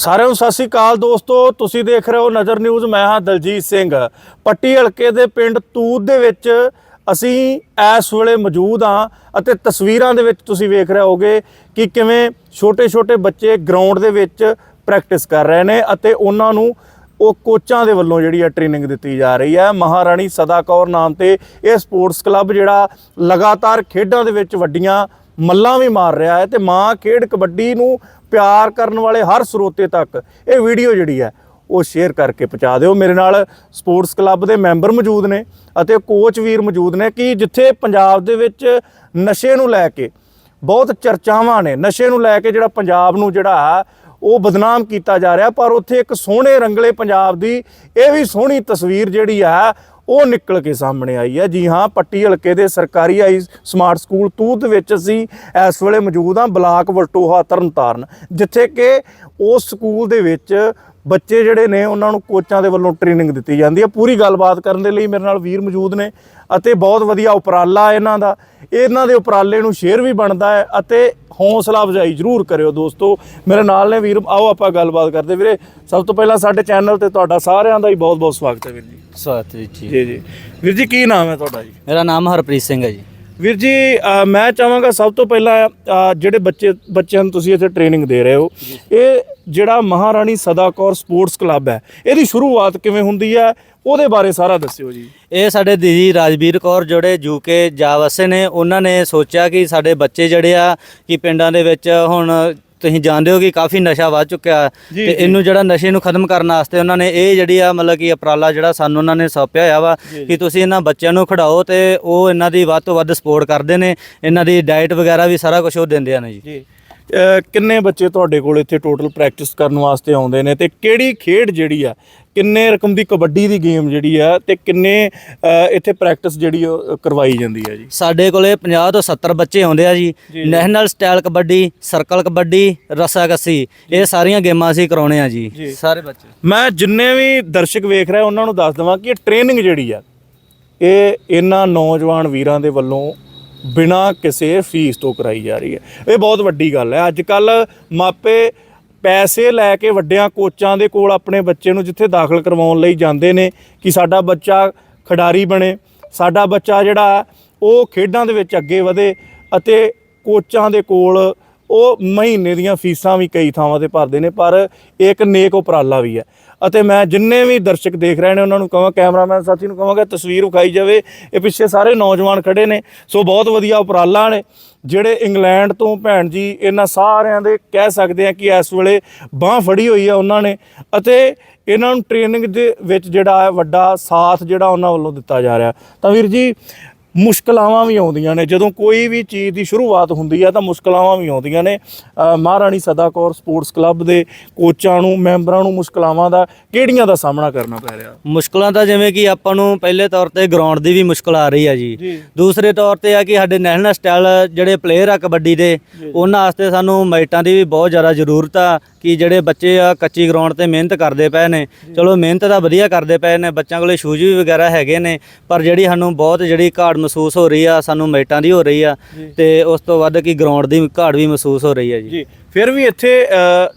ਸਾਰਿਆਂ ਨੂੰ ਸਤਿ ਸ੍ਰੀ ਅਕਾਲ ਦੋਸਤੋ, ਤੁਸੀਂ ਦੇਖ ਰਹੇ ਹੋ ਨਜ਼ਰ ਨਿਊਜ਼, ਮੈਂ ਹਾਂ ਦਲਜੀਤ ਸਿੰਘ। ਪੱਟੀ ਹਲਕੇ ਦੇ ਪਿੰਡ ਤੂਤ ਦੇ ਵਿੱਚ ਅਸੀਂ ਇਸ ਵੇਲੇ ਮੌਜੂਦ ਹਾਂ ਅਤੇ ਤਸਵੀਰਾਂ ਦੇ ਵਿੱਚ ਤੁਸੀਂ ਵੇਖ ਰਹੇ ਹੋਗੇ ਕਿ ਕਿਵੇਂ ਛੋਟੇ-ਛੋਟੇ ਬੱਚੇ ਗਰਾਊਂਡ ਦੇ ਵਿੱਚ ਪ੍ਰੈਕਟਿਸ ਕਰ ਰਹੇ ਨੇ ਅਤੇ ਉਹਨਾਂ ਨੂੰ ਉਹ ਕੋਚਾਂ ਦੇ ਵੱਲੋਂ ਜਿਹੜੀ ਆ ਟ੍ਰੇਨਿੰਗ ਦਿੱਤੀ ਜਾ ਰਹੀ ਹੈ। ਮਹਾਰਾਣੀ ਸਦਾ ਕੌਰ ਨਾਮ ਤੇ ਇਹ ਸਪੋਰਟਸ ਕਲੱਬ ਜਿਹੜਾ ਲਗਾਤਾਰ ਖੇਡਾਂ ਦੇ ਵਿੱਚ ਵੱਡੀਆਂ ਮੱਲਾਂ ਵੀ ਮਾਰ ਰਿਹਾ ਹੈ ਤੇ ਮਾਂ ਖੇਡ ਕਬੱਡੀ ਨੂੰ ਪਿਆਰ ਕਰਨ ਵਾਲੇ ਹਰ ਸਰੋਤੇ ਤੱਕ ਇਹ ਵੀਡੀਓ ਜਿਹੜੀ ਹੈ ਉਹ ਸ਼ੇਅਰ ਕਰਕੇ ਪਹੁੰਚਾ ਦਿਓ। ਮੇਰੇ ਨਾਲ ਸਪੋਰਟਸ ਕਲੱਬ ਦੇ ਮੈਂਬਰ ਮੌਜੂਦ ਨੇ ਅਤੇ ਕੋਚ ਵੀਰ ਮੌਜੂਦ ਨੇ ਕਿ ਜਿੱਥੇ ਪੰਜਾਬ ਦੇ ਵਿੱਚ ਨਸ਼ੇ ਨੂੰ ਲੈ ਕੇ ਬਹੁਤ ਚਰਚਾਵਾਂ ਨੇ, ਨਸ਼ੇ ਨੂੰ ਲੈ ਕੇ ਜਿਹੜਾ ਪੰਜਾਬ ਨੂੰ ਜਿਹੜਾ ਹੈ ਉਹ ਬਦਨਾਮ ਕੀਤਾ ਜਾ ਰਿਹਾ, ਪਰ ਉੱਥੇ ਇੱਕ ਸੋਹਣੇ ਰੰਗਲੇ ਪੰਜਾਬ ਦੀ ਇਹ ਵੀ ਸੋਹਣੀ ਤਸਵੀਰ ਜਿਹੜੀ ਹੈ ਉਹ ਨਿਕਲ ਕੇ ਸਾਹਮਣੇ ਆਈ ਹੈ। ਜੀ ਹਾਂ, ਪੱਟੀ ਹਲਕੇ ਦੇ ਸਰਕਾਰੀ ਆਈ ਸਮਾਰਟ ਸਕੂਲ ਤੂਤ ਵਿੱਚ ਅਸੀਂ ਇਸ ਵੇਲੇ ਮੌਜੂਦ ਹਾਂ ਬਲਾਕ ਵਲਟੋਹਾ ਤਰਨਤਾਰਨ, ਜਿੱਥੇ ਕਿ ਉਸ ਸਕੂਲ ਦੇ ਵਿੱਚ ਬੱਚੇ ਜਿਹੜੇ ਨੇ ਉਹਨਾਂ ਨੂੰ ਕੋਚਾਂ ਦੇ ਵੱਲੋਂ ਟ੍ਰੇਨਿੰਗ ਦਿੱਤੀ ਜਾਂਦੀ ਹੈ। ਪੂਰੀ ਗੱਲਬਾਤ ਕਰਨ ਦੇ ਲਈ ਮੇਰੇ ਨਾਲ ਵੀਰ ਮੌਜੂਦ ਨੇ ਅਤੇ ਬਹੁਤ ਵਧੀਆ ਉਪਰਾਲਾ ਇਹਨਾਂ ਦਾ। ਇਹਨਾਂ ਦੇ ਉਪਰਾਲੇ ਨੂੰ ਸ਼ੇਅਰ ਵੀ ਬਣਦਾ ਹੈ ਅਤੇ ਹੌਸਲਾ ਅਫਜ਼ਾਈ ਜ਼ਰੂਰ ਕਰਿਓ ਦੋਸਤੋ। ਮੇਰੇ ਨਾਲ ਨੇ ਵੀਰ ਆਓ ਆਪਾਂ ਗੱਲਬਾਤ ਕਰਦੇ। ਵੀਰੇ ਸਭ ਤੋਂ ਪਹਿਲਾਂ ਸਾਡੇ ਚੈਨਲ ਤੇ ਤੁਹਾਡਾ ਸਾਰਿਆਂ ਦਾ ਹੀ ਬਹੁਤ ਬਹੁਤ ਸਵਾਗਤ ਹੈ ਵੀਰ ਜੀ। ਸਵਾਗਤ ਜੀ। ਜੀ ਜੀ। ਵੀਰ ਜੀ ਕੀ ਨਾਮ ਹੈ ਤੁਹਾਡਾ ਜੀ? ਮੇਰਾ ਨਾਮ ਹਰਪ੍ਰੀਤ ਸਿੰਘ ਹੈ ਜੀ। ਵੀਰ ਜੀ ਮੈਂ ਚਾਹਾਂਗਾ ਸਭ ਤੋਂ ਪਹਿਲਾਂ ਜਿਹੜੇ ਬੱਚੇ, ਬੱਚਿਆਂ ਨੂੰ ਤੁਸੀਂ ਇੱਥੇ ਟ੍ਰੇਨਿੰਗ ਦੇ ਰਹੇ ਹੋ, ਇਹ ਜਿਹੜਾ ਮਹਾਰਾਣੀ ਸਦਾ ਕੌਰ ਸਪੋਰਟਸ ਕਲੱਬ ਹੈ, ਇਹਦੀ ਸ਼ੁਰੂਆਤ ਕਿਵੇਂ ਹੁੰਦੀ ਹੈ, ਉਹਦੇ ਬਾਰੇ ਸਾਰਾ ਦੱਸਿਓ ਜੀ। ਇਹ ਸਾਡੇ ਦੀਦੀ ਰਾਜਵੀਰ ਕੌਰ ਜਿਹੜੇ ਯੂਕੇ ਜਾ ਵਸੇ ਨੇ, ਉਹਨਾਂ ਨੇ ਸੋਚਿਆ ਕਿ ਸਾਡੇ ਬੱਚੇ ਜਿਹੜੇ ਆ, ਕਿ ਪਿੰਡਾਂ ਦੇ ਵਿੱਚ ਹੁਣ ਤੁਸੀਂ ਜਾਣਦੇ ਹੋ ਕਿ ਕਾਫੀ ਨਸ਼ਾ ਵੱਧ ਚੁੱਕਿਆ ਤੇ। ਇਹਨੂੰ ਜਿਹੜਾ ਨਸ਼ੇ ਨੂੰ ਖਤਮ ਕਰਨ ਵਾਸਤੇ ਉਹਨਾਂ ਨੇ ਇਹ ਜਿਹੜੀ ਆ ਮਤਲਬ ਕਿ ਉਪਰਾਲਾ ਜਿਹੜਾ ਸਾਨੂੰ ਉਹਨਾਂ ਨੇ ਸੌਂਪਿਆ ਹੋਇਆ ਵਾ ਕਿ ਤੁਸੀਂ ਇਹਨਾਂ ਬੱਚਿਆਂ ਨੂੰ ਖਿਡਾਓ ਤੇ ਉਹ ਇਹਨਾਂ ਦੀ ਵੱਧ ਤੋਂ ਵੱਧ ਸਪੋਰਟ ਕਰਦੇ ਨੇ ਇਹਨਾਂ ਦੀ ਡਾਈਟ ਵਗੈਰਾ ਵੀ ਸਾਰਾ ਕੁਝ ਉਹ ਦਿੰਦੇ ਆ ਨੇ ਜੀ। ਜੀ। ਕਿੰਨੇ ਬੱਚੇ ਤੁਹਾਡੇ ਕੋਲ ਇੱਥੇ ਟੋਟਲ ਪ੍ਰੈਕਟਿਸ ਕਰਨ ਵਾਸਤੇ ਆਉਂਦੇ ਨੇ ਤੇ ਕਿਹੜੀ ਖੇਡ ਜਿਹੜੀ ਆ ਕਿੰਨੇ ਰਕਮ ਦੀ ਕਬੱਡੀ ਦੀ ਗੇਮ ਜਿਹੜੀ ਆ ਤੇ ਕਿੰਨੇ ਇੱਥੇ ਪ੍ਰੈਕਟਿਸ ਜਿਹੜੀ ਉਹ ਕਰਵਾਈ ਜਾਂਦੀ ਹੈ ਜੀ ਸਾਡੇ ਕੋਲੇ 50 ਤੋਂ 70 ਬੱਚੇ ਆਉਂਦੇ ਆ ਜੀ। National style kabaddi circle kabaddi ਰੱਸਾਕੱਸੀ ਇਹ ਸਾਰੀਆਂ ਗੇਮਾਂ ਅਸੀਂ ਕਰਾਉਣੇ ਆ ਜੀ। ਜੀ ਸਾਰੇ ਬੱਚੇ ਮੈਂ ਜਿੰਨੇ ਵੀ ਦਰਸ਼ਕ ਵੇਖ ਰਹੇ ਉਹਨਾਂ ਨੂੰ ਦੱਸ ਦਵਾਂ ਕਿ ਇਹ ਟ੍ਰੇਨਿੰਗ ਜਿਹੜੀ ਆ ਇਹ ਇਹਨਾਂ ਨੌਜਵਾਨ ਵੀਰਾਂ ਦੇ ਵੱਲੋਂ ਬਿਨਾਂ ਕਿਸੇ ਫੀਸ ਤੋਂ ਕਰਾਈ ਜਾ ਰਹੀ ਹੈ। ਇਹ ਬਹੁਤ ਵੱਡੀ ਗੱਲ ਹੈ। ਅੱਜ ਕੱਲ ਮਾਪੇ ਪੈਸੇ ਲੈ ਕੇ ਵੱਡਿਆਂ ਕੋਚਾਂ ਦੇ ਕੋਲ ਆਪਣੇ ਬੱਚੇ ਨੂੰ ਜਿੱਥੇ ਦਾਖਲ ਕਰਵਾਉਣ ਲਈ ਜਾਂਦੇ ਨੇ ਕਿ ਸਾਡਾ ਬੱਚਾ ਖਿਡਾਰੀ ਬਣੇ, ਸਾਡਾ ਬੱਚਾ ਜਿਹੜਾ ਉਹ ਖੇਡਾਂ ਦੇ ਵਿੱਚ ਅੱਗੇ ਵਧੇ ਅਤੇ ਕੋਚਾਂ ਦੇ ਕੋਲ ਉਹ ਮਹੀਨੇ ਦੀਆਂ ਫੀਸਾਂ ਵੀ ਕਈ ਥਾਵਾਂ ਤੇ ਭਰਦੇ ਨੇ, ਪਰ ਇਹ ਇੱਕ ਨੇਕ ਉਪਰਾਲਾ ਵੀ ਹੈ। ਅਤੇ ਮੈਂ ਜਿੰਨੇ ਵੀ ਦਰਸ਼ਕ ਦੇਖ ਰਹੇ ਨੇ, ਉਹਨਾਂ ਨੂੰ ਕਹਾਂ, ਕੈਮਰਾਮੈਨ ਸਾਥੀ ਨੂੰ ਕਹਾਂਗਾ, ਤਸਵੀਰ ਵਿਖਾਈ ਜਾਵੇ। ਇਹ ਪਿੱਛੇ ਸਾਰੇ ਨੌਜਵਾਨ ਖੜੇ ਨੇ, ਸੋ ਬਹੁਤ ਵਧੀਆ ਉਪਰਾਲਾ ਨੇ। ਜਿਹੜੇ ਇੰਗਲੈਂਡ ਤੋਂ ਭੈਣ ਜੀ, ਇਹਨਾਂ ਸਾਰਿਆਂ ਦੇ ਕਹਿ ਸਕਦੇ ਆ ਕਿ ਇਸ ਵੇਲੇ ਬਾਹ ਫੜੀ ਹੋਈ ਆ ਉਹਨਾਂ ਨੇ। ਅਤੇ ਇਹਨਾਂ ਨੂੰ ਟ੍ਰੇਨਿੰਗ ਦੇ ਵਿੱਚ ਜਿਹੜਾ ਹੈ ਵੱਡਾ ਸਾਥ ਜਿਹੜਾ ਉਹਨਾਂ ਵੱਲੋਂ ਦਿੱਤਾ ਜਾ ਰਿਹਾ। ਤਾਂ ਵੀਰ ਜੀ ਮੁਸ਼ਕਲਾਵਾਂ ਵੀ ਆਉਂਦੀਆਂ ਨੇ। ਜਦੋਂ ਕੋਈ ਵੀ ਚੀਜ਼ ਦੀ ਸ਼ੁਰੂਆਤ ਹੁੰਦੀ ਹੈ ਤਾਂ ਮੁਸ਼ਕਲਾਵਾਂ ਵੀ ਆਉਂਦੀਆਂ ਨੇ। ਮਹਾਰਾਣੀ ਸਦਾ ਕੌਰ ਸਪੋਰਟਸ ਕਲੱਬ ਦੇ ਕੋਚਾਂ ਨੂੰ ਮੈਂਬਰਾਂ ਨੂੰ ਮੁਸ਼ਕਲਾਵਾਂ ਦਾ ਕਿਹੜੀਆਂ ਦਾ ਸਾਹਮਣਾ ਕਰਨਾ ਪੈ ਰਿਹਾ? ਮੁਸ਼ਕਲਾਂ ਤਾਂ ਜਿਵੇਂ ਕਿ ਆਪਾਂ ਨੂੰ ਪਹਿਲੇ ਤੌਰ ਤੇ ਗਰਾਊਂਡ ਦੀ ਵੀ ਮੁਸ਼ਕਲ ਆ ਰਹੀ ਆ ਜੀ। ਜੀ। ਦੂਸਰੇ ਤੌਰ ਤੇ ਆ ਕਿ ਸਾਡੇ ਨੈਸ਼ਨਲ ਸਟਾਈਲ ਜਿਹੜੇ ਪਲੇਅਰ ਆ ਕਬੱਡੀ ਦੇ ਉਹਨਾਂ ਵਾਸਤੇ ਸਾਨੂੰ ਮਾਈਟਾਂ ਦੀ ਵੀ ਬਹੁਤ ਜ਼ਿਆਦਾ ਜ਼ਰੂਰਤ ਆ। ਕਿ ਜਿਹੜੇ ਬੱਚੇ ਆ ਕੱਚੀ ਗਰਾਊਂਡ ਤੇ ਮਿਹਨਤ ਕਰਦੇ ਪਏ ਨੇ। ਚਲੋ ਮਿਹਨਤ ਤਾਂ ਵਧੀਆ ਕਰਦੇ ਪਏ ਨੇ ਬੱਚਿਆਂ ਕੋਲੇ ਸ਼ੂਜ਼ ਵੀ ਵਗੈਰਾ ਹੈਗੇ ਨੇ ਪਰ ਜਿਹੜੀ ਸਾਨੂੰ ਬਹੁਤ ਜਿਹੜੀ ਘਾਟ ਮਹਿਸੂਸ ਹੋ ਰਹੀ ਆ ਸਾਨੂੰ ਮਾਈਟਾਂ ਦੀ ਹੋ ਰਹੀ ਆ ਤੇ ਉਸ ਤੋਂ ਵੱਧ ਕਿ ਗਰਾਊਂਡ ਦੀ ਘਾਟ ਵੀ ਮਹਿਸੂਸ ਹੋ ਰਹੀ ਆ ਜੀ। ਜੀ ਫਿਰ ਵੀ ਇੱਥੇ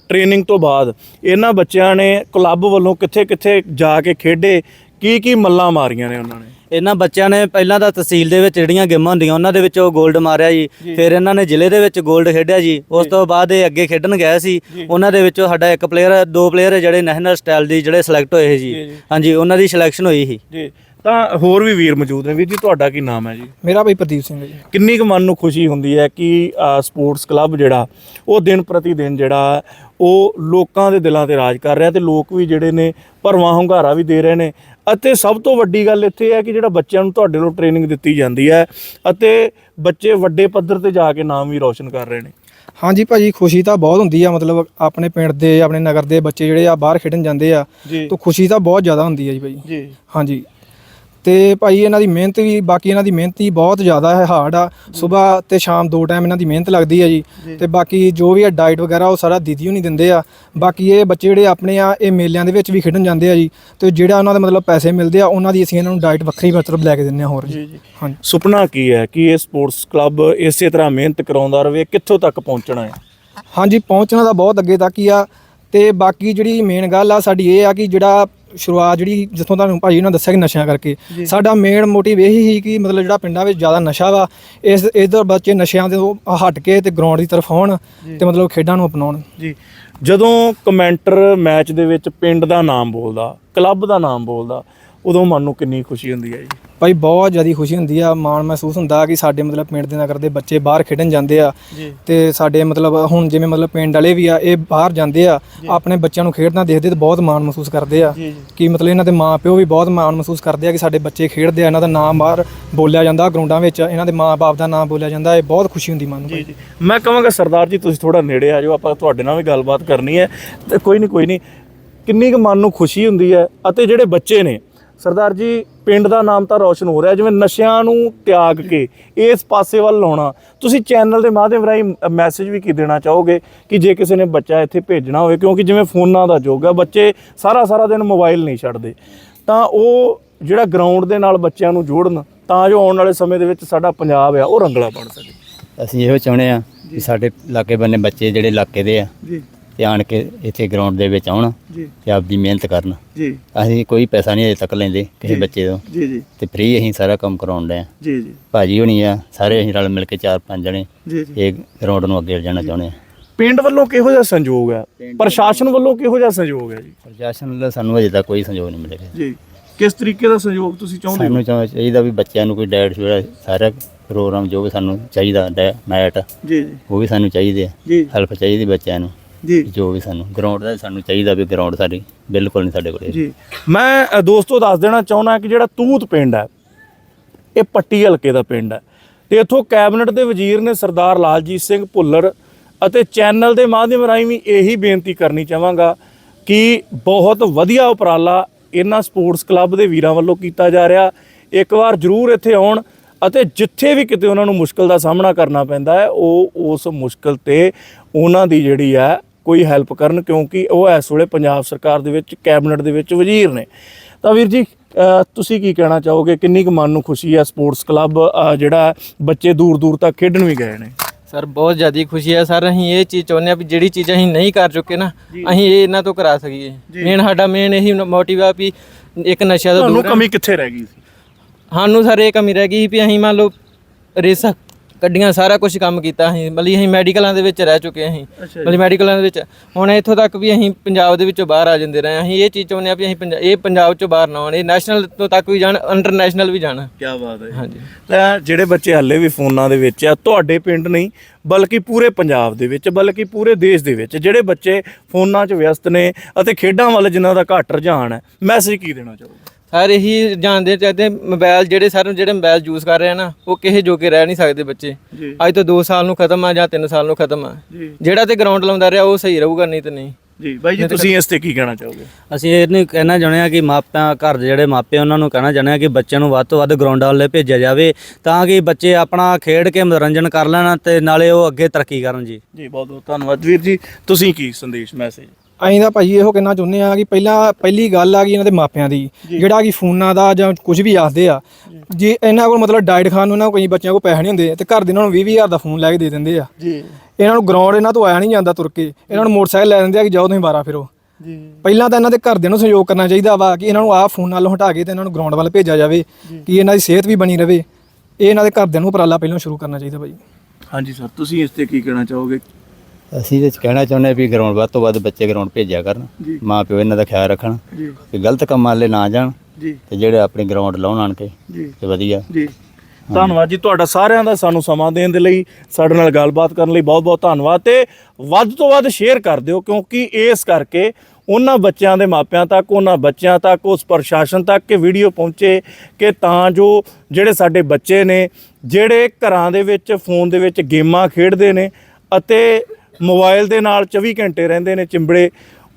ਟ੍ਰੇਨਿੰਗ ਤੋਂ ਬਾਅਦ ਇਹਨਾਂ ਬੱਚਿਆਂ ਨੇ ਕਲੱਬ ਵੱਲੋਂ ਕਿੱਥੇ-ਕਿੱਥੇ ਜਾ ਕੇ ਖੇਡੇ ਕੀ ਕੀ ਮੱਲਾਂ ਮਾਰੀਆਂ ਨੇ ਉਹਨਾਂ ਨੇ? ਇਹਨਾਂ ਬੱਚਿਆਂ ਨੇ ਪਹਿਲਾਂ ਤਾਂ ਤਹਿਸੀਲ ਦੇ ਵਿੱਚ ਜਿਹੜੀਆਂ ਗੇਮਾਂ ਹੁੰਦੀਆਂ ਉਹਨਾਂ ਦੇ ਵਿੱਚ ਉਹ 골ਡ ਮਾਰਿਆ ਜੀ। ਫਿਰ ਇਹਨਾਂ ਨੇ ਜ਼ਿਲ੍ਹੇ ਦੇ ਵਿੱਚ 골ਡ ਖੇਡਿਆ ਜੀ। ਉਸ ਤੋਂ ਬਾਅਦ ਇਹ ਅੱਗੇ ਖੇਡਣ ਗਏ ਸੀ। ਉਹਨਾਂ ਦੇ ਵਿੱਚੋਂ ਸਾਡਾ ਇੱਕ ਪਲੇਅਰ ਦੋ ਪਲੇਅਰ ਜਿਹੜੇ ਨੈਸ਼ਨਲ ਸਟਾਈਲ ਦੀ ਜਿਹੜੇ ਸਿਲੈਕਟ ਹੋਏ ਸੀ ਹਾਂਜੀ ਉਹਨਾਂ ਦੀ ਸਿਲੈਕਸ਼ਨ ਹੋਈ ਸੀ। ਜੀ। ਤਾਂ ਹੋਰ ਵੀ ਵੀਰ ਮੌਜੂਦ ਨੇ। ਵੀਰ ਜੀ ਤੁਹਾਡਾ ਕੀ ਨਾਮ ਹੈ ਜੀ? ਮੇਰਾ ਭਾਈ ਪ੍ਰਦੀਪ ਸਿੰਘ ਜੀ। ਕਿੰਨੀ ਕੁ ਮਨ ਨੂੰ ਖੁਸ਼ੀ ਹੁੰਦੀ ਹੈ ਕਿ ਸਪੋਰਟਸ ਕਲੱਬ ਜਿਹੜਾ ਉਹ ਦਿਨ ਪ੍ਰਤੀ ਦਿਨ ਜਿਹੜਾ ਉਹ ਲੋਕਾਂ ਦੇ ਦਿਲਾਂ ਤੇ ਰਾਜ ਕਰ ਰਿਹਾ ਤੇ ਲੋਕ ਵੀ ਜਿਹੜੇ ਨੇ ਭਰਵਾਂ ਹੁੰਗਾਰਾ ਵੀ ਦੇ ਰਹੇ ਨੇ। ਅਤੇ ਸਭ ਤੋਂ ਵੱਡੀ ਗੱਲ ਇੱਥੇ ਹੈ ਕਿ ਜਿਹੜਾ ਬੱਚਿਆਂ ਨੂੰ ਤੁਹਾਡੇ ਵੱਲੋਂ ਟ੍ਰੇਨਿੰਗ ਦਿੱਤੀ ਜਾਂਦੀ ਹੈ ਅਤੇ ਬੱਚੇ ਵੱਡੇ ਪੱਧਰ ਤੇ ਜਾ ਕੇ ਨਾਮ ਵੀ ਰੌਸ਼ਨ ਕਰ ਰਹੇ ਨੇ। ਹਾਂਜੀ ਭਾਜੀ ਖੁਸ਼ੀ ਤਾਂ ਬਹੁਤ ਹੁੰਦੀ ਆ ਮਤਲਬ ਆਪਣੇ ਪਿੰਡ ਦੇ ਆਪਣੇ ਨਗਰ ਦੇ ਬੱਚੇ ਜਿਹੜੇ ਆ ਬਾਹਰ ਖੇਡਣ ਜਾਂਦੇ ਆ ਜੀ। ਤਾਂ ਖੁਸ਼ੀ ਤਾਂ ਬਹੁਤ ਜ਼ਿਆਦਾ ਹੁੰਦੀ ਆ ਜੀ ਭਾਈ ਜੀ। ਹਾਂਜੀ। ਤੇ ਭਾਈ ਇਹਨਾਂ ਦੀ ਮਿਹਨਤ ਵੀ ਬਾਕੀ ਇਹਨਾਂ ਦੀ ਮਿਹਨਤ ਹੀ ਬਹੁਤ ਜ਼ਿਆਦਾ ਹੈ ਹਾਰਡ ਆ। ਸਵੇਰ ਤੇ ਸ਼ਾਮ ਦੋ ਟਾਈਮ ਇਹਨਾਂ ਦੀ ਮਿਹਨਤ ਲੱਗਦੀ ਆ ਜੀ। ਤੇ ਬਾਕੀ ਜੋ ਵੀ ਆ ਡਾਈਟ ਵਗੈਰਾ ਉਹ ਸਾਰਾ ਦੀਦੀ ਨਹੀਂ ਦਿੰਦੇ ਆ। ਬਾਕੀ ਇਹ ਬੱਚੇ ਜਿਹੜੇ ਆਪਣੇ ਆ ਇਹ ਮੇਲਿਆਂ ਦੇ ਵਿੱਚ ਵੀ ਖੇਡਣ ਜਾਂਦੇ ਆ ਜੀ। ਤੇ ਜਿਹੜਾ ਉਹਨਾਂ ਦੇ ਮਤਲਬ ਪੈਸੇ ਮਿਲਦੇ ਆ ਉਹਨਾਂ ਦੀ ਅਸੀਂ ਇਹਨਾਂ ਨੂੰ ਡਾਈਟ ਵੱਖਰੀ ਮਤਲਬ ਲੈ ਕੇ ਦਿੰਦੇ ਆ ਹੋਰ ਜੀ। ਹਾਂਜੀ। ਸੁਪਨਾ ਕੀ ਹੈ ਕਿ ਇਹ ਸਪੋਰਟਸ ਕਲੱਬ ਇਸੇ ਤਰ੍ਹਾਂ ਮਿਹਨਤ ਕਰਾਉਂਦਾ ਰਹੇ ਕਿੱਥੋਂ ਤੱਕ ਪਹੁੰਚਣਾ ਹੈ? ਹਾਂਜੀ ਪਹੁੰਚਣਾ ਤਾਂ ਬਹੁਤ ਅੱਗੇ ਤੱਕ ਹੀ ਆ। ਤੇ ਬਾਕੀ ਜਿਹੜੀ ਮੇਨ ਗੱਲ ਆ ਸਾਡੀ ਇਹ ਆ ਕਿ ਜਿਹੜਾ ਸ਼ੁਰੂਆਤ ਜਿਹੜੀ ਜਿੱਥੋਂ ਤੁਹਾਨੂੰ ਭਾਜੀ ਉਹਨਾਂ ਦੱਸਿਆ ਕਿ ਨਸ਼ਿਆਂ ਕਰਕੇ ਸਾਡਾ ਮੇਨ ਮੋਟਿਵ ਇਹੀ ਸੀ ਕਿ ਮਤਲਬ ਜਿਹੜਾ ਪਿੰਡਾਂ ਵਿੱਚ ਜ਼ਿਆਦਾ ਨਸ਼ਾ ਵਾ ਇਸ ਇਧਰ ਬੱਚੇ ਨਸ਼ਿਆਂ ਤੋਂ ਹਟ ਕੇ ਤੇ ਗਰਾਊਂਡ ਦੀ ਤਰਫ ਆਉਣ ਤੇ ਮਤਲਬ ਖੇਡਾਂ ਨੂੰ ਅਪਣਾਉਣ। ਜੀ। ਜਦੋਂ ਕਮੈਂਟਰ ਮੈਚ ਦੇ ਵਿੱਚ ਪਿੰਡ ਦਾ ਨਾਮ ਬੋਲਦਾ ਕਲੱਬ ਦਾ ਨਾਮ ਬੋਲਦਾ ਉਦੋਂ ਮਨ ਨੂੰ ਕਿੰਨੀ ਖੁਸ਼ੀ ਹੁੰਦੀ ਹੈ ਜੀ। ਭਾਈ ਬਹੁਤ ਜ਼ਿਆਦਾ ਖੁਸ਼ੀ ਹੁੰਦੀ ਆ ਮਾਣ ਮਹਿਸੂਸ ਹੁੰਦਾ ਕਿ ਸਾਡੇ ਮਤਲਬ ਪਿੰਡ ਦੇ ਨਗਰ ਦੇ ਬੱਚੇ ਬਾਹਰ ਖੇਡਣ ਜਾਂਦੇ ਆ ਤੇ ਸਾਡੇ ਮਤਲਬ ਹੁਣ ਜਿਵੇਂ ਮਤਲਬ ਪਿੰਡ ਵਾਲੇ ਵੀ ਆ ਇਹ ਬਾਹਰ ਜਾਂਦੇ ਆ ਆਪਣੇ ਬੱਚਿਆਂ ਨੂੰ ਖੇਡਦਾ ਦੇਖਦੇ ਤੇ ਬਹੁਤ ਮਾਣ ਮਹਿਸੂਸ ਕਰਦੇ ਆ। ਕਿ ਮਤਲਬ ਇਹਨਾਂ ਦੇ ਮਾਪਿਓ ਵੀ ਬਹੁਤ ਮਾਣ ਮਹਿਸੂਸ ਕਰਦੇ ਆ ਕਿ ਸਾਡੇ ਬੱਚੇ ਖੇਡਦੇ ਆ ਇਹਨਾਂ ਦਾ ਨਾਮ ਬਾਹਰ ਬੋਲਿਆ ਜਾਂਦਾ ਗਰਾਊਂਡਾਂ ਵਿੱਚ ਇਹਨਾਂ ਦੇ ਮਾਪੇ ਦਾ ਨਾਮ ਬੋਲਿਆ ਜਾਂਦਾ ਇਹ ਬਹੁਤ ਖੁਸ਼ੀ ਹੁੰਦੀ ਮਨ ਨੂੰ ਜੀ ਜੀ। ਮੈਂ ਕਹਾਂਗਾ ਸਰਦਾਰ ਜੀ ਤੁਸੀਂ ਥੋੜਾ ਨੇੜੇ ਆ ਜਾਓ ਆਪਾਂ ਤੁਹਾਡੇ ਨਾਲ ਵੀ ਗੱਲਬਾਤ ਕਰਨੀ ਹੈ। ਤੇ ਕੋਈ ਨਹੀਂ ਕੋਈ ਨਹੀਂ ਕਿੰਨੀ ਕੁ ਮਨ ਨੂੰ ਖੁਸ਼ੀ ਹੁੰਦੀ ਹੈ ਅਤੇ ਜਿਹੜੇ ਬੱਚੇ ਨੇ ਸਰਦਾਰ ਜੀ ਪਿੰਡ ਦਾ ਨਾਮ ਤਾਂ ਰੌਸ਼ਨ ਹੋ ਰਿਹਾ ਜਿਵੇਂ ਨਸ਼ਿਆਂ ਨੂੰ ਤਿਆਗ ਕੇ ਇਸ ਪਾਸੇ ਵੱਲ ਲਾਉਣਾ। ਤੁਸੀਂ ਚੈਨਲ ਦੇ ਮਾਧਿਅਮ ਰਾਹੀਂ ਮੈਸੇਜ ਵੀ ਕੀ ਦੇਣਾ ਚਾਹੋਗੇ ਕਿ ਜੇ ਕਿਸੇ ਨੇ ਬੱਚਾ ਇੱਥੇ ਭੇਜਣਾ ਹੋਵੇ? ਕਿਉਂਕਿ ਜਿਵੇਂ ਫੋਨਾਂ ਦਾ ਯੁੱਗ ਹੈ ਬੱਚੇ ਸਾਰਾ ਸਾਰਾ ਦਿਨ ਮੋਬਾਈਲ ਨਹੀਂ ਛੱਡਦੇ। ਤਾਂ ਉਹ ਜਿਹੜਾ ਗਰਾਊਂਡ ਦੇ ਨਾਲ ਬੱਚਿਆਂ ਨੂੰ ਜੋੜਨ ਤਾਂ ਜੋ ਆਉਣ ਵਾਲੇ ਸਮੇਂ ਦੇ ਵਿੱਚ ਸਾਡਾ ਪੰਜਾਬ ਆ ਉਹ ਰੰਗਲਾ ਬਣ ਸਕੇ। ਅਸੀਂ ਇਹੋ ਚਾਹੁੰਦੇ ਆ ਕਿ ਸਾਡੇ ਇਲਾਕੇ ਬੰਨੇ ਬੱਚੇ ਜਿਹੜੇ ਇਲਾਕੇ ਦੇ ਆ ਜੀ। ਤੇ ਆਣ ਕੇ ਇੱਥੇ ਗਰਾਊਂਡ ਦੇ ਵਿੱਚ ਆਉਣ ਜੀ। ਤੇ ਆਪਦੀ ਮਿਹਨਤ ਕਰਨ। ਜੀ। ਅਸੀਂ ਕੋਈ ਪੈਸਾ ਨਹੀਂ ਅਜੇ ਤੱਕ ਲੈਂਦੇ ਕਿਸੇ। ਬੱਚੇ ਤੋਂ। ਜੀ ਜੀ। ਤੇ ਫ੍ਰੀ ਅਸੀਂ ਸਾਰਾ ਕੰਮ ਕਰਾਉਣ ਦੇ ਆ। ਜੀ ਜੀ। ਭਾਜੀ ਹੋਣੀ ਆ ਸਾਰੇ ਅਸੀਂ ਰਲ ਮਿਲ ਕੇ ਚਾਰ ਪੰਜ ਜਣੇ ਜੀ ਜੀ। ਇਹ ਗਰਾਊਂਡ ਨੂੰ ਅੱਗੇ ਲਿਜਾਣਾ ਚਾਹੁੰਦੇ ਆ। ਪਿੰਡ ਵੱਲੋਂ ਕਿਹੋ ਜਿਹਾ ਸੰਯੋਗ ਹੈ ਪ੍ਰਸ਼ਾਸਨ ਵੱਲੋਂ ਕਿਹੋ ਜਿਹਾ ਸੰਯੋਗ ਹੈ ਜੀ? ਪ੍ਰਸ਼ਾਸਨ ਵੱਲੋਂ ਸਾਨੂੰ ਅਜੇ ਤੱਕ ਕੋਈ ਸਹਿਯੋਗ ਨਹੀਂ ਮਿਲਿਆ। ਜੀ। ਕਿਸ ਤਰੀਕੇ ਦਾ ਸੰਯੋਗ ਤੁਸੀਂ ਚਾਹੁੰਦੇ ਹੋ? ਸਾਨੂੰ ਚਾਹ- ਚਾਹੀਦਾ ਵੀ ਬੱਚਿਆਂ ਨੂੰ ਕੋਈ ਡਾਇਟ ਸ਼ੂੜਾ ਸਾਰਾ ਪ੍ਰੋਗਰਾਮ ਜੋ ਵੀ ਸਾਨੂੰ ਚਾਹੀਦਾ ਡੈ- ਮੈਟ ਜੀ ਜੀ। ਉਹ ਵੀ ਸਾਨੂੰ ਚਾਹੀਦੇ ਆ। ਜੀ ਹੈਲਪ ਚਾਹੀਦੀ ਬੱਚਿਆਂ ਨੂੰ। ਜੀ। ਜੋ ਵੀ ਸਾਨੂੰ ਗਰਾਊਂਡ ਦਾ ਸਾਨੂੰ ਚਾਹੀਦਾ ਵੀ ਗਰਾਊਂਡ ਸਾਡੀ ਬਿਲਕੁਲ ਨਹੀਂ ਸਾਡੇ ਕੋਲ। ਜੀ। ਮੈਂ ਅ, ਦੋਸਤੋ ਦੱਸ ਦੇਣਾ ਚਾਹੁੰਦਾ ਕਿ ਜਿਹੜਾ ਤੂਤ ਪਿੰਡ ਹੈ ਇਹ ਪੱਟੀ ਹਲਕੇ ਦਾ ਪਿੰਡ ਹੈ। ਤੇ ਇੱਥੋਂ ਕੈਬਨਿਟ ਦੇ ਵਜ਼ੀਰ ਨੇ ਸਰਦਾਰ ਲਾਲਜੀਤ ਸਿੰਘ ਭੁੱਲਰ ਅਤੇ ਚੈਨਲ ਦੇ ਮਾਧਿਅਮ ਰਾਹੀਂ ਵੀ ਇਹੀ ਬੇਨਤੀ ਕਰਨੀ ਚਾਹਾਂਗਾ ਕਿ ਬਹੁਤ ਵਧੀਆ ਉਪਰਾਲਾ ਇਹਨਾਂ ਸਪੋਰਟਸ ਕਲੱਬ ਦੇ ਵੀਰਾਂ ਵੱਲੋਂ ਕੀਤਾ ਜਾ ਰਿਹਾ। ਇੱਕ ਵਾਰ ਜ਼ਰੂਰ ਇੱਥੇ ਆਉਣ ਅਤੇ ਜਿੱਥੇ ਵੀ ਕਿਤੇ ਉਹਨਾਂ ਨੂੰ ਮੁਸ਼ਕਲ ਦਾ ਸਾਹਮਣਾ ਕਰਨਾ ਪੈਂਦਾ ਹੈ ਉਹ ਉਸ ਮੁਸ਼ਕਲ ਤੇ ਉਹਨਾਂ ਦੀ ਜਿਹੜੀ ਹੈ ਕੋਈ ਹੈਲਪ ਕਰਨ ਕਿਉਂਕਿ ਉਹ ਇਸ ਵੇਲੇ ਪੰਜਾਬ ਸਰਕਾਰ ਦੇ ਵਿੱਚ ਕੈਬਨਿਟ ਦੇ ਵਿੱਚ ਵਜ਼ੀਰ ਨੇ। ਤਾਂ ਵੀਰ ਜੀ ਤੁਸੀਂ ਕੀ ਕਹਿਣਾ ਚਾਹੋਗੇ? ਕਿੰਨੀ ਕੁ ਮਨ ਨੂੰ ਖੁਸ਼ੀ ਹੈ ਸਪੋਰਟਸ ਕਲੱਬ ਜਿਹੜਾ ਬੱਚੇ ਦੂਰ ਦੂਰ ਤੱਕ ਖੇਡਣ ਵੀ ਗਏ ਨੇ? ਸਰ ਬਹੁਤ ਜ਼ਿਆਦਾ ਖੁਸ਼ੀ ਹੈ ਸਰ। ਅਸੀਂ ਇਹ ਚੀਜ਼ ਚਾਹੁੰਦੇ ਆ ਵੀ ਜਿਹੜੀ ਚੀਜ਼ ਅਸੀਂ ਨਹੀਂ ਕਰ ਚੁੱਕੇ ਨਾ ਅਸੀਂ ਇਹ ਇਹਨਾਂ ਤੋਂ ਕਰਾ ਸਕੀਏ। ਮੇਨ ਸਾਡਾ ਮੇਨ ਇਹੀ ਮੋਟਿਵ ਆ ਵੀ ਇੱਕ ਨਸ਼ਾ ਤੋਂ ਤੁਹਾਨੂੰ ਦੂਰ ਕਮੀ ਕਿੱਥੇ ਰਹਿ ਗਈ ਸੀ? ਸਾਨੂੰ ਸਰ ਇਹ ਕਮੀ ਰਹਿ ਗਈ ਵੀ ਅਸੀਂ ਮੰਨ ਲਓ ਰੇਸਾਂ ਕੱਢੀਆਂ ਸਾਰਾ ਕੁਝ ਕੰਮ ਕੀਤਾ ਅਸੀਂ। ਮਤਲਬ ਅਸੀਂ ਮੈਡੀਕਲਾਂ ਦੇ ਵਿੱਚ ਰਹਿ ਚੁੱਕੇ ਅਸੀਂ। ਮਤਲਬ ਮੈਡੀਕਲਾਂ ਦੇ ਵਿੱਚ। ਹੁਣ ਇੱਥੋਂ ਤੱਕ ਵੀ ਅਸੀਂ ਪੰਜਾਬ ਦੇ ਵਿੱਚੋਂ ਬਾਹਰ ਆ ਜਾਂਦੇ ਰਹੇ ਹਾਂ। ਅਸੀਂ ਇਹ ਚੀਜ਼ ਚਾਹੁੰਦੇ ਆ ਵੀ ਅਸੀਂ ਪੰਜਾ- ਇਹ ਪੰਜਾਬ ਚੋਂ ਬਾਹਰ ਨਾ ਆਉਣ। ਇਹ ਨੈਸ਼ਨਲ ਤੋਂ ਤੱਕ ਵੀ ਜਾਣ ਇੰਟਰਨੈਸ਼ਨਲ ਵੀ ਜਾਣ। ਕੀ ਬਾਤ ਹੈ ਹਾਂਜੀ। ਤਾਂ ਜਿਹੜੇ ਬੱਚੇ ਹੱਲੇ ਵੀ ਫੋਨਾਂ ਦੇ ਵਿੱਚ ਆ ਤੁਹਾਡੇ ਪਿੰਡ ਨਹੀਂ ਬਲਕਿ ਪੂਰੇ ਪੰਜਾਬ ਦੇ ਵਿੱਚ ਬਲਕਿ ਪੂਰੇ ਦੇਸ਼ ਦੇ ਵਿੱਚ ਜਿਹੜੇ ਬੱਚੇ ਫੋਨਾਂ 'ਚ ਵਿਅਸਤ ਨੇ ਅਤੇ ਖੇਡਾਂ ਵੱਲ ਜਿਨ੍ਹਾਂ ਦਾ ਘੱਟ ਰੁਝਾਨ ਹੈ ਮੈਸੇਜ ਕੀ ਦੇਣਾ ਚਾਹੋਗੇ? ਸਰ ਇਹੀ ਜਾਣਦੇ ਚਾਹਤੇ ਮੋਬਾਈਲ ਜਿਹੜੇ ਸਰ ਜਿਹੜੇ ਮੋਬਾਈਲ ਯੂਜ਼ ਕਰ ਰਹੇ ਆ ਨਾ ਉਹ ਕਿਸੇ ਜੋਗੇ ਰਹਿ ਨਹੀਂ ਸਕਦੇ ਬੱਚੇ। ਜੀ। ਅੱਜ ਤੋਂ 2 ਸਾਲ ਨੂੰ ਖਤਮ ਆ ਜਾਂ 3 ਸਾਲ ਨੂੰ ਖਤਮ ਆ। ਜੀ। ਜਿਹੜਾ ਤੇ ਗਰਾਊਂਡ ਲਾਉਂਦਾ ਰਿਹਾ ਉਹ ਸਹੀ ਰਹੂਗਾ ਨਹੀਂ ਤੇ ਨਹੀਂ। ਜੀ ਬਾਈ ਜੀ ਤੁਸੀਂ ਇਸ ਤੇ ਕੀ ਕਹਿਣਾ ਚਾਹੋਗੇ? ਅਸੀਂ ਇਹਨੂੰ ਕਹਿਣਾ ਚਾਹੁੰਦੇ ਹਾਂ ਕਿ ਮਾਪਿਆਂ ਘਰ ਦੇ ਜਿਹੜੇ ਮਾਪੇ ਉਹਨਾਂ ਨੂੰ ਕਹਿਣਾ ਚਾਹੁੰਦੇ ਹਾਂ ਕਿ ਬੱਚਿਆਂ ਨੂੰ ਵੱਧ ਤੋਂ ਵੱਧ ਗਰਾਊਂਡਾਂ ਵੱਲੇ ਭੇਜਿਆ ਜਾਵੇ ਤਾਂ ਕਿ ਬੱਚੇ ਆਪਣਾ ਖੇਡ ਕੇ ਮਨੋਰੰਜਨ ਕਰ ਲੈਣ ਤੇ ਨਾਲੇ ਉਹ ਅੱਗੇ ਤਰੱਕੀ ਕਰਨ ਜੀ। ਜੀ ਬਹੁਤ ਬਹੁਤ ਧੰਨਵਾਦ। ਵੀਰ ਜੀ ਤੁਸੀਂ ਕੀ ਸੰਦੇਸ਼ ਮੈਸੇਜ ਅਸੀਂ ਤਾਂ ਭਾਈ ਇਹੋ ਕਹਿਣਾ ਚਾਹੁੰਦੇ ਆ ਕਿ ਪਹਿਲਾਂ ਪਹਿਲੀ ਗੱਲ ਆ ਗਈ ਇਹਨਾਂ ਦੇ ਮਾਪਿਆਂ ਦੀ ਜਿਹੜਾ ਕਿ ਫੋਨਾਂ ਦਾ ਜਾਂ ਕੁਝ ਵੀ ਆਖਦੇ ਆ। ਜੇ। ਇਹਨਾਂ ਕੋਲ ਮਤਲਬ ਡਾਈਟ ਖਾਣ ਨੂੰ ਨਾ ਕਈ ਬੱਚਿਆਂ ਕੋਲ ਪੈਸੇ ਨਹੀਂ ਹੁੰਦੇ ਤੇ ਘਰ ਦੇ ਇਹਨਾਂ ਨੂੰ 20 ਹਜ਼ਾਰ ਦਾ ਫੋਨ ਲੈ ਕੇ ਦੇ ਦਿੰਦੇ ਆ। ਜੀ। ਇਹਨਾਂ ਨੂੰ ਗਰਾਊਂਡ ਇਹਨਾਂ ਤੋਂ ਆਇਆ ਨਹੀਂ ਜਾਂਦਾ ਤੁਰ ਕੇ। ਇਹਨਾਂ ਨੂੰ ਮੋਟਰਸਾਈਕਲ ਲੈ ਦਿੰਦੇ ਆ ਕਿ ਜਾਓ ਤੁਸੀਂ ਬਾਰਾ ਫਿਰੋ। ਜੀ। ਪਹਿਲਾਂ ਤਾਂ ਇਹਨਾਂ ਦੇ ਘਰਦਿਆਂ ਨੂੰ ਸਹਿਯੋਗ ਕਰਨਾ ਚਾਹੀਦਾ ਵਾ ਕਿ ਇਹਨਾਂ ਨੂੰ ਆਹ ਫੋਨ ਨਾਲੋਂ ਹਟਾ ਕੇ ਤੇ ਇਹਨਾਂ ਨੂੰ ਗਰਾਊਂਡ ਵੱਲ ਭੇਜਿਆ ਜਾਵੇ ਕਿ ਇਹਨਾਂ ਦੀ ਸਿਹਤ ਵੀ ਬਣੀ ਰਵੇ। ਇਹ ਇਹਨਾਂ ਦੇ ਘਰਦਿਆਂ ਨੂੰ ਉਪਰਾਲਾ ਪਹਿਲਾਂ ਸ਼ੁਰੂ ਕਰਨਾ ਚਾਹੀਦਾ ਭਾਈ। ਹਾਂਜੀ ਸਰ ਤੁਸੀਂ ਇਸ ਤੇ ਕੀ ਕਹਿਣਾ ਚਾਹੋਗੇ? ਅਸੀਂ ਤੇ ਕਹਿਣਾ ਚਾਹੁੰਦੇ ਹਾਂ ਵੀ ਗਰਾਊਂਡ ਵੱਧ ਤੋਂ ਵੱਧ ਬੱਚੇ ਗਰਾਊਂਡ ਭੇਜਿਆ ਕਰਨ। ਜੀ। ਮਾਂ ਪਿਓ ਇਹਨਾਂ ਦਾ ਖਿਆਲ ਰੱਖਣ ਜੀ। ਕਿ ਗਲਤ ਕੰਮਾਂ 'ਲੇ ਨਾ ਜਾਣ ਜੀ। ਤੇ ਜਿਹੜੇ ਆਪਣੇ ਗਰਾਊਂਡ ਲਾਉਣ ਆਣ ਕੇ ਜੀ। ਤੇ ਵਧੀਆ। ਜੀ। ਧੰਨਵਾਦ ਜੀ ਤੁਹਾਡਾ ਸਾਰਿਆਂ ਦਾ ਸਾਨੂੰ ਸਮਾਂ ਦੇਣ ਦੇ ਲਈ ਸਾਡੇ ਨਾਲ ਗੱਲਬਾਤ ਕਰਨ ਲਈ ਬਹੁਤ ਬਹੁਤ ਧੰਨਵਾਦ ਤੇ ਵੱਧ ਤੋਂ ਵੱਧ ਸ਼ੇਅਰ ਕਰ ਦਿਓ ਕਿਉਂਕਿ ਇਸ ਕਰਕੇ ਉਹਨਾਂ ਬੱਚਿਆਂ ਦੇ ਮਾਪਿਆਂ ਤੱਕ ਉਹਨਾਂ ਬੱਚਿਆਂ ਤੱਕ ਉਸ ਪ੍ਰਸ਼ਾਸਨ ਤੱਕ ਕਿ ਵੀਡੀਓ ਪਹੁੰਚੇ ਕਿ ਤਾਂ ਜੋ ਜਿਹੜੇ ਸਾਡੇ ਬੱਚੇ ਨੇ ਜਿਹੜੇ ਘਰਾਂ ਦੇ ਵਿੱਚ ਫੋਨ ਦੇ ਵਿੱਚ ਗੇਮਾਂ ਖੇਡਦੇ ਨੇ ਅਤੇ ਮੋਬਾਈਲ ਦੇ ਨਾਲ 24 ਘੰਟੇ ਰਹਿੰਦੇ ਨੇ ਚਿੰਬੜੇ।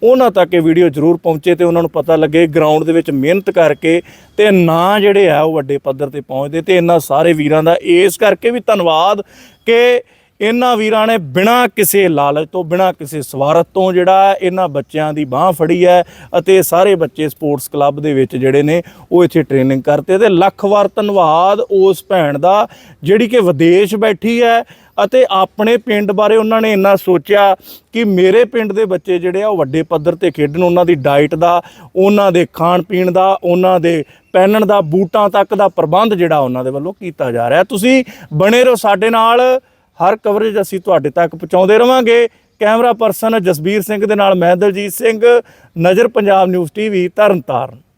ਉਹਨਾਂ ਤੱਕ ਇਹ ਵੀਡੀਓ ਜ਼ਰੂਰ ਪਹੁੰਚੇ ਤੇ ਉਹਨਾਂ ਨੂੰ ਪਤਾ ਲੱਗੇ ਗਰਾਊਂਡ ਦੇ ਵਿੱਚ ਮਿਹਨਤ ਕਰਕੇ ਤੇ ਨਾਂ ਜਿਹੜੇ ਆ ਉਹ ਵੱਡੇ ਪੱਧਰ ਤੇ ਪਹੁੰਚਦੇ ਤੇ ਇਹਨਾਂ ਸਾਰੇ ਵੀਰਾਂ ਦਾ। ਇਸ ਕਰਕੇ ਵੀ ਧੰਨਵਾਦ ਕਿ ਇਹਨਾਂ ਵੀਰਾਂ ਨੇ ਬਿਨਾਂ ਕਿਸੇ ਲਾਲਚ ਤੋਂ, ਬਿਨਾਂ ਕਿਸੇ ਸਵਾਰਥ ਤੋਂ ਜਿਹੜਾ ਇਹਨਾਂ ਬੱਚਿਆਂ ਦੀ ਬਾਹ ਫੜੀ ਹੈ ਅਤੇ ਸਾਰੇ ਬੱਚੇ ਸਪੋਰਟਸ ਕਲੱਬ ਦੇ ਵਿੱਚ ਜਿਹੜੇ ਨੇ ਉਹ ਇੱਥੇ ਟ੍ਰੇਨਿੰਗ ਕਰਤੇ। ਤੇ ਲੱਖ ਵਾਰ ਧੰਨਵਾਦ ਉਸ ਭੈਣ ਦਾ ਜਿਹੜੀ ਕਿ ਵਿਦੇਸ਼ ਬੈਠੀ ਹੈ। ਅਤੇ ਆਪਣੇ ਪਿੰਡ ਬਾਰੇ ਉਹਨਾਂ ਨੇ ਇੰਨਾ ਸੋਚਿਆ ਕਿ ਮੇਰੇ ਪਿੰਡ ਦੇ ਬੱਚੇ ਜਿਹੜੇ ਆ ਉਹ ਵੱਡੇ ਪੱਧਰ ਤੇ ਖੇਡਣ, ਉਹਨਾਂ ਦੀ ਡਾਈਟ ਦਾ, ਉਹਨਾਂ ਦੇ ਖਾਣ ਪੀਣ ਦਾ, ਉਹਨਾਂ ਦੇ ਪਹਿਨਣ ਦਾ, ਬੂਟਾਂ ਤੱਕ ਦਾ ਪ੍ਰਬੰਧ ਜਿਹੜਾ ਉਹਨਾਂ ਦੇ ਵੱਲੋਂ ਕੀਤਾ ਜਾ ਰਿਹਾ। ਤੁਸੀਂ ਬਣੇ ਰਹੋ ਸਾਡੇ ਨਾਲ, ਹਰ ਕਵਰੇਜ ਅਸੀਂ ਤੁਹਾਡੇ ਤੱਕ ਪਹੁੰਚਾਉਂਦੇ ਰਵਾਂਗੇ। ਕੈਮਰਾ ਪਰਸਨ ਜਸਬੀਰ ਸਿੰਘ ਦੇ ਨਾਲ ਮੈਂ ਦਲਜੀਤ ਸਿੰਘ, ਨਜ਼ਰ ਪੰਜਾਬ ਨਿਊਜ਼ ਟੀਵੀ ਤਰਨਤਾਰਨ।